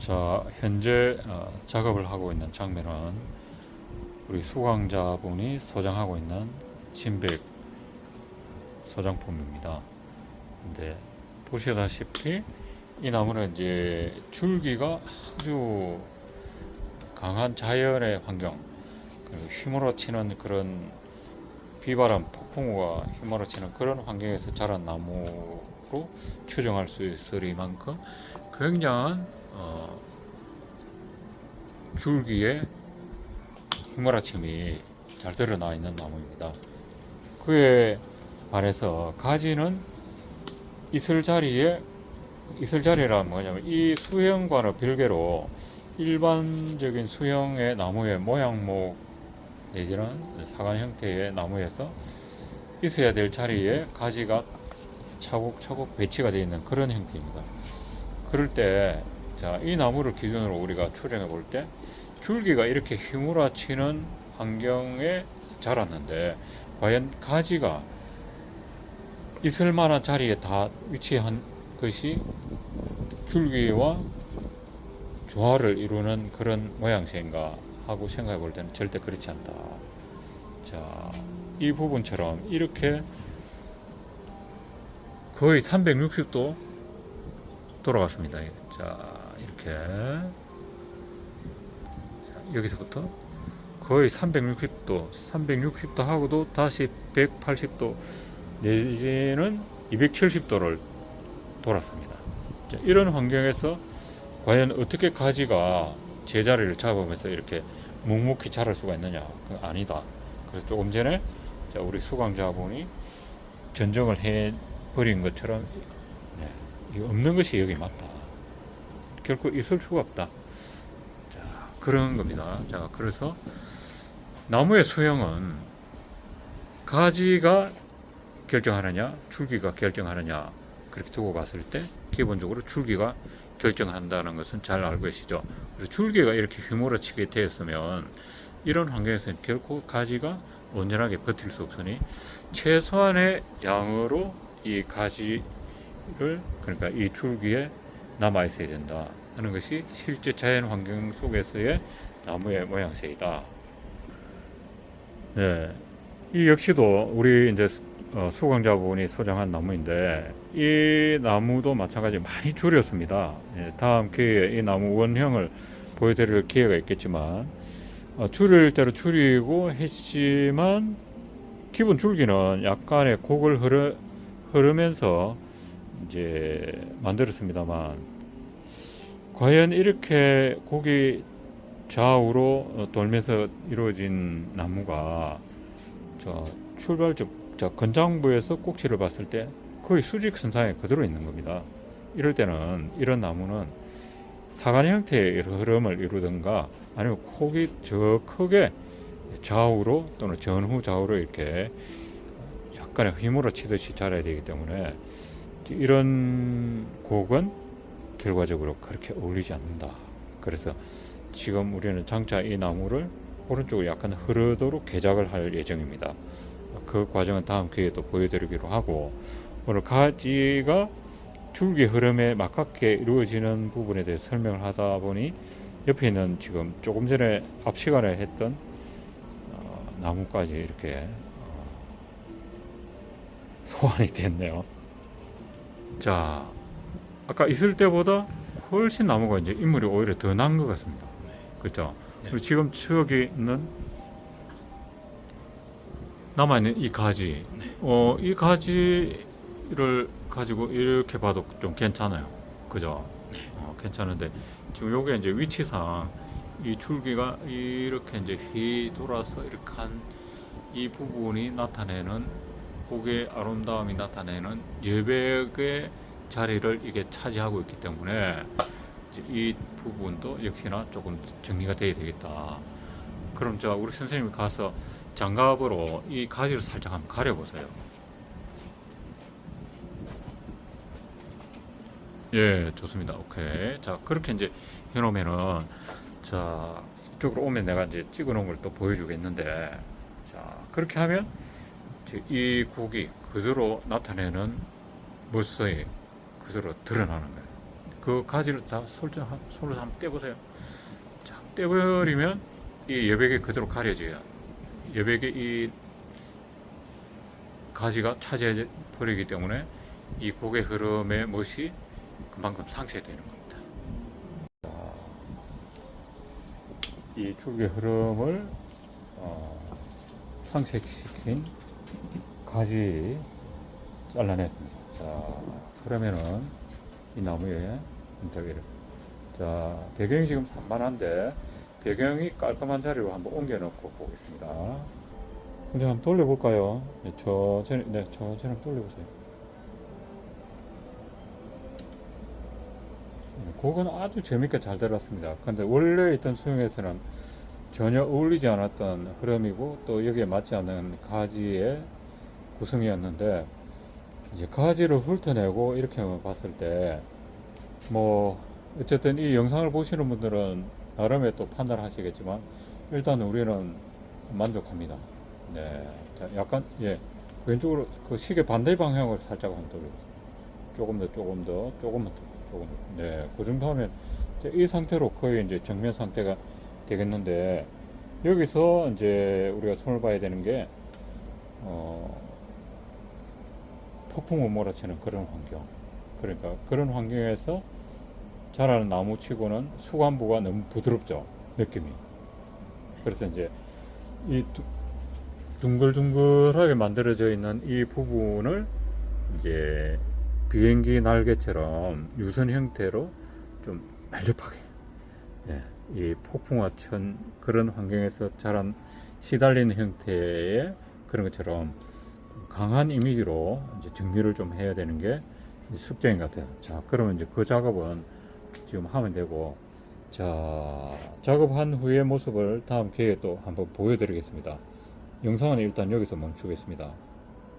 자, 현재 어, 작업을 하고 있는 장면은 우리 수강자분이 소장하고 있는 진백 소장품입니다. 근데 보시다시피 이 나무는 이제 줄기가 아주 강한 자연의 환경, 그리고 휘몰아치는 그런 비바람, 폭풍우가 휘몰아치는 그런 환경에서 자란 나무로 추정할 수 있으리만큼 굉장한 어, 줄기에 휘몰아침이 잘 드러나 있는 나무입니다. 그에 반해서 가지는 이슬 자리에 이슬 자리란 뭐냐면 이 수형과는 별개로 일반적인 수형의 나무의 모양목 내지는 사간 형태의 나무에서 있어야 될 자리에 가지가 차곡차곡 배치가 되어 있는 그런 형태입니다. 그럴 때, 자, 이 나무를 기준으로 우리가 추정해 볼 때, 줄기가 이렇게 휘몰아치는 환경에 자랐는데, 과연 가지가 있을 만한 자리에 다 위치한 것이 줄기와 조화를 이루는 그런 모양새인가 하고 생각해 볼 때는 절대 그렇지 않다. 자, 이 부분처럼 이렇게 거의 360도 돌아갔습니다. 자, 이렇게. 자, 여기서부터 거의 360도, 360도 하고도 다시 180도 내지는 270도를 돌았습니다. 자, 이런 환경에서 과연 어떻게 가지가 제자리를 잡으면서 이렇게 묵묵히 자랄 수가 있느냐? 그 아니다. 그래서 조금 전에 자, 우리 수강자분이 전정을 해 버린 것처럼 네, 이 없는 것이 여기 맞다. 결코 있을 수가 없다. 자, 그런 겁니다. 자, 그래서 나무의 수형은 가지가 결정하느냐, 줄기가 결정하느냐, 그렇게 두고 봤을 때 기본적으로 줄기가 결정한다는 것은 잘 알고 계시죠. 그래서 줄기가 이렇게 휘몰아치게 되었으면 이런 환경에서는 결코 가지가 온전하게 버틸 수 없으니 최소한의 양으로 이 가지를 그러니까 이 줄기에 남아 있어야 된다 하는 것이 실제 자연 환경 속에서의 나무의 모양새이다. 네, 이 역시도 우리 이제 어, 수강자분이 소장한 나무인데 이 나무도 마찬가지 많이 줄였습니다. 예, 다음 기회에 이 나무 원형을 보여드릴 기회가 있겠지만 어, 줄일 대로 줄이고 했지만 기본 줄기는 약간의 곡을 흐르, 흐르면서 이제 만들었습니다만 과연 이렇게 곡이 좌우로 어, 돌면서 이루어진 나무가 저 출발적 자, 건장부에서 꼭지를 봤을 때 거의 수직선상에 그대로 있는 겁니다. 이럴 때는 이런 나무는 사간 형태의 흐름을 이루든가 아니면 폭이 저 크게 좌우로 또는 전후 좌우로 이렇게 약간의 힘으로 치듯이 자라야 되기 때문에 이런 곡은 결과적으로 그렇게 어울리지 않는다. 그래서 지금 우리는 장차 이 나무를 오른쪽으로 약간 흐르도록 개작을 할 예정입니다. 그 과정은 다음 기회에 또 보여드리기로 하고 오늘 가지가 줄기 흐름에 맞게 이루어지는 부분에 대해 설명을 하다 보니 옆에 있는 지금 조금 전에 앞 시간에 했던 어, 나무까지 이렇게 어, 소환이 됐네요. 자, 아까 있을 때보다 훨씬 나무가 이제 인물이 오히려 더 난 것 같습니다. 그렇죠? 네. 그리고 지금 추억이 있는 남아 있는 이 가지, 네. 어, 이 가지를 가지고 이렇게 봐도 좀 괜찮아요. 그죠? 어, 괜찮은데 지금 요게 이제 위치상 이 줄기가 이렇게 이제 휘 돌아서 이렇게 한 이 부분이 나타내는 곡의 아름다움이 나타내는 여백의 자리를 이게 차지하고 있기 때문에 이 부분도 역시나 조금 정리가 돼야 되겠다. 그럼 저 우리 선생님이 가서 장갑으로 이 가지를 살짝 한번 가려보세요. 예, 좋습니다. 오케이. 자, 그렇게 이제 해놓으면은, 자, 이쪽으로 오면 내가 이제 찍어 놓은 걸 또 보여주겠는데, 자, 그렇게 하면, 이 곡이 그대로 나타내는 모습이 그대로 드러나는 거예요. 그 가지를 다 한- 손으로 한번 떼보세요. 쫙 떼버리면 이 여백이 그대로 가려져요. 여백의 이 가지가 차지해 버리기 때문에 이 곡의 흐름의 멋이 그만큼 상쇄되는 겁니다. 이 줄기의 흐름을 어, 상쇄시킨 가지 잘라냈습니다. 자, 그러면은 이 나무에 인터뷰를. 자, 배경이 지금 산만한데 배경이 깔끔한 자리로 한번 옮겨 놓고 보겠습니다. 선생 한번 돌려볼까요? 네, 천천히, 네, 천천히 돌려보세요. 네, 곡은 아주 재밌게 잘 들었습니다. 근데 원래 있던 수영에서는 전혀 어울리지 않았던 흐름이고 또 여기에 맞지 않는 가지의 구성이었는데 이제 가지를 훑어내고 이렇게 봤을 때 뭐 어쨌든 이 영상을 보시는 분들은 나름의 또 판단을 하시겠지만 일단 우리는 만족합니다. 네, 자 약간 예 왼쪽으로 그 시계 반대 방향으로 살짝 한번 돌려보세요. 조금 더, 조금 더, 조금만 더, 조금 더. 네, 그 정도 하면 이 상태로 거의 이제 정면 상태가 되겠는데 여기서 이제 우리가 손을 봐야 되는 게 어, 폭풍을 몰아치는 그런 환경. 그러니까 그런 환경에서 자라는 나무치고는 수관부가 너무 부드럽죠 느낌이. 그래서 이제 이 두- 둥글둥글하게 만들어져 있는 이 부분을 이제 비행기 날개처럼 유선 형태로 좀 날렵하게 예, 이 폭풍화천 그런 환경에서 자란 시달리는 형태의 그런 것처럼 강한 이미지로 이제 정리를 좀 해야 되는 게 숙제인 것 같아요. 자, 그러면 이제 그 작업은 지금 하면 되고, 자, 작업한 후의 모습을 다음 기회에 또 한번 보여드리겠습니다. 영상은 일단 여기서 멈추겠습니다.